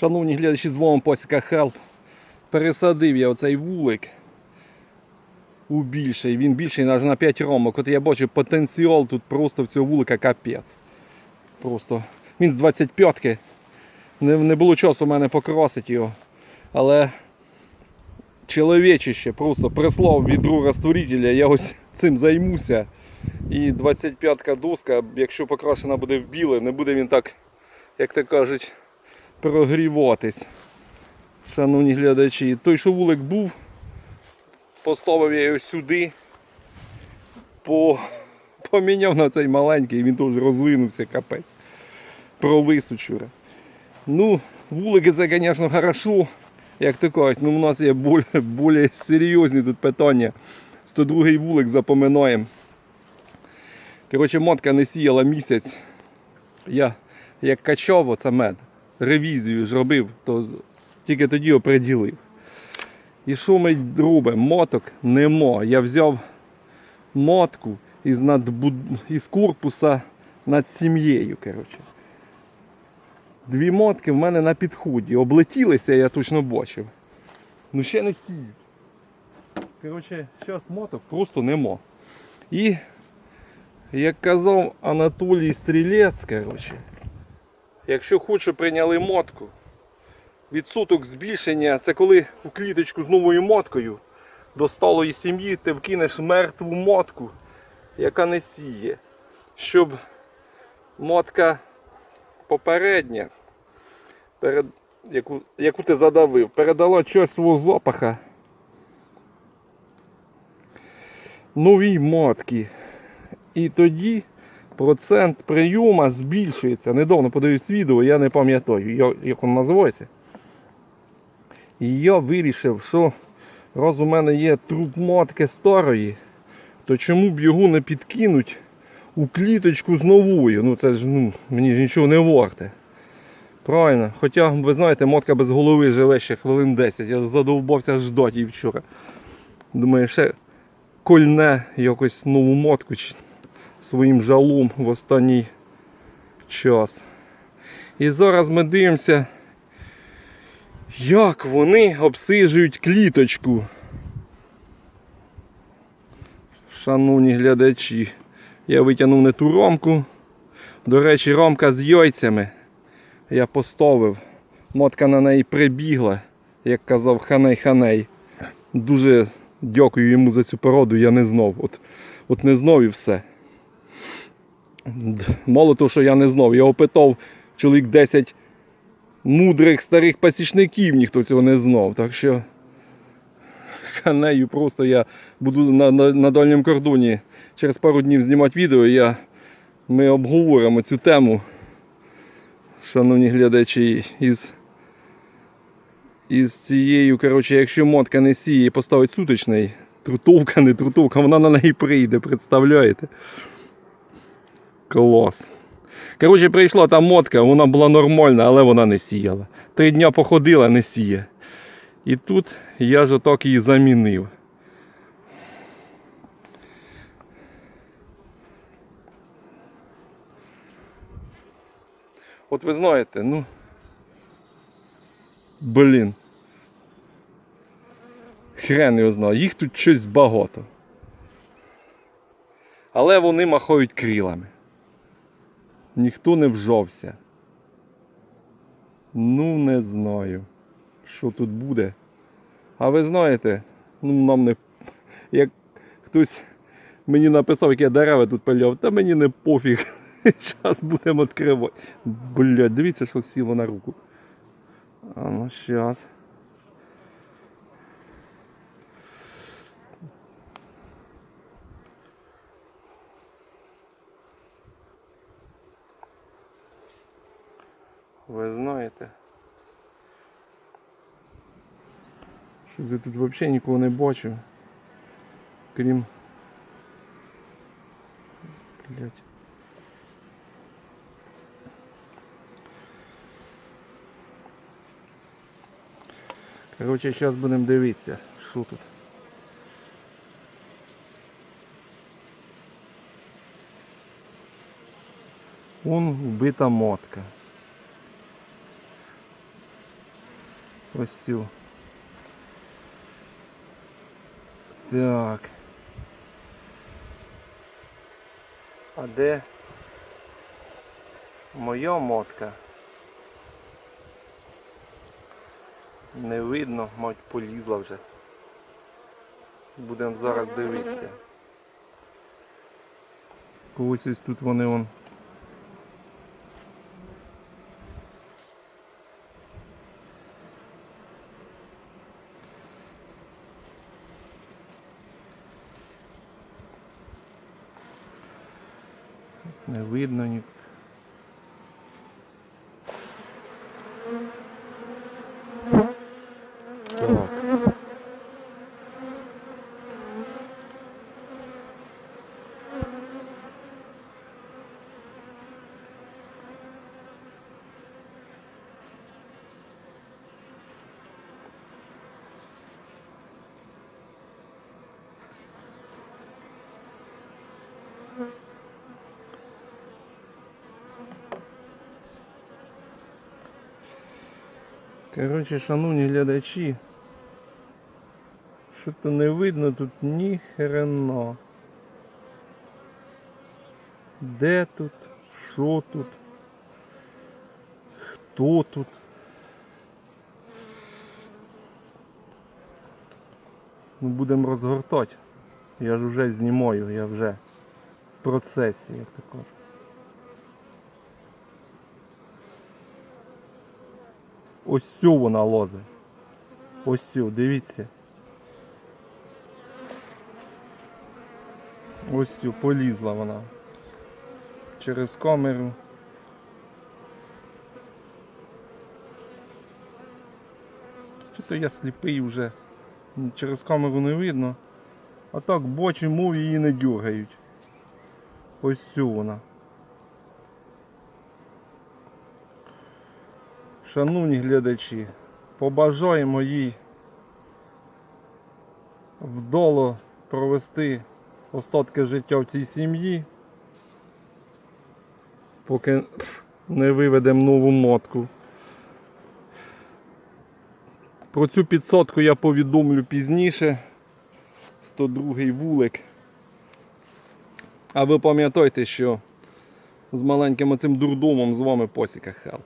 Шановні глядачі, з вами Посіка Help. Пересадив я оцей вулик у більший. Він більший навіть на 5 ромок. От я бачу потенціал тут просто в цього вулика капець. Просто він з 25-ки. Не, не було часу в мене покрасити його. Але чоловічище просто прислав відру розтворителя, я ось цим займуся. І 25-ка доска, якщо покрашена буде в біле, не буде він так, як то кажуть, прогріватись. Шановні глядачі, той, що вулик був, поставив я його сюди, по... поміняв на цей маленький, він теж розвинувся, капець. Провис учора. Ну, вулики це, звісно, хорошо, як то кажуть, ну у нас є більш, більш серйозні тут питання. 102-й вулик запоминаємо. Коротше, мотка не сіяла місяць. Я як качав оце мед, ревізію ж робив, то тільки тоді оприділив. І що ми робимо? Моток нема. Я взяв мотку із, надбуд... із корпуса над сім'єю. Коротше. Дві мотки в мене на підході. Облетілися, я точно бачив. Ну ще не сіють. Коротше, зараз моток просто нема. І як казав Анатолій Стрілець, коротше, якщо хоче прийняли мотку, відсоток збільшення це коли у кліточку з новою моткою до сталої сім'ї ти вкинеш мертву мотку, яка не сіє. Щоб мотка попередня, перед, яку, яку ти задавив, передала щось свого запаха новій мотки. І тоді процент прийому збільшується. Недавно подивився відео, я не пам'ятаю, як воно називається. І я вирішив, що раз у мене є труп мотки старої, то чому б його не підкинуть у кліточку з новою? Ну це ж ну, мені ж нічого не варте. Правильно. Хоча, ви знаєте, мотка без голови живе ще хвилин 10. Я задовбався ждати її вчора. Думаю, ще кольне якось нову мотку своїм жалом в останній час. І зараз ми дивимося, як вони обсижують кліточку. Шановні глядачі, я витягнув не ту рамку. До речі, рамка з яйцями. Я поставив. Мотка на неї прибігла, як казав Ханей Ханей. Дуже дякую йому за цю породу, я не знав. От, от не знав і все. Мало того, що я не знав, я опитав чоловік 10 мудрих старих пасічників, ніхто цього не знав. Так що ханею просто я буду на, на, на дальньому кордоні через пару днів знімати відео. Я, ми обговоримо цю тему, шановні глядачі, із, із цією, коротше, якщо мотка не сіє і поставить суточний, трутовка, не трутовка, вона на неї прийде, представляєте? Клас. Коротше, прийшла та мотка, вона була нормальна, але вона не сіяла. Три дня походила, не сіє. І тут я ж отак її замінив. От ви знаєте, ну. Блін. Хрен його знає, їх тут щось багато. Але вони махають крилами. Ніхто не вжався. Ну, не знаю, що тут буде. А ви знаєте, ну нам не. Як хтось мені написав, як я дерева тут пиляв, та мені не пофіг. Зараз будемо відкривати. Блядь, дивіться, що сіло на руку. А ну щас. Ви знаєте. Щось я тут взагалі нікого не бачу. Крім. Блять. Коротше, зараз будемо дивитися, що тут. Вон вбита мотка. Ось цю. Так. А де моя мотка? Не видно, мать полізла вже. Будемо зараз дивитися. Когось ось тут вони вон. Не видно ні. Коротше, шановні глядачі, що то не видно тут ні хрена. Де тут? Що тут? Хто тут? Ну будемо розгортати. Я ж вже знімаю, я вже в процесі, як то кажуть. Ось цю вона лозе. Ось цю, дивіться. Ось цю, полізла вона. Через камеру. Чи то я сліпий вже. Через камеру не видно. А так бочі мов її не дюгають. Ось цю вона. Шановні глядачі, побажаємо їй вдало провести остатки життя в цій сім'ї, поки не виведемо нову мотку. Про цю підсотку я повідомлю пізніше. 102 вулик. А ви пам'ятайте, що з маленьким оцим дурдомом з вами Посіка Хелп.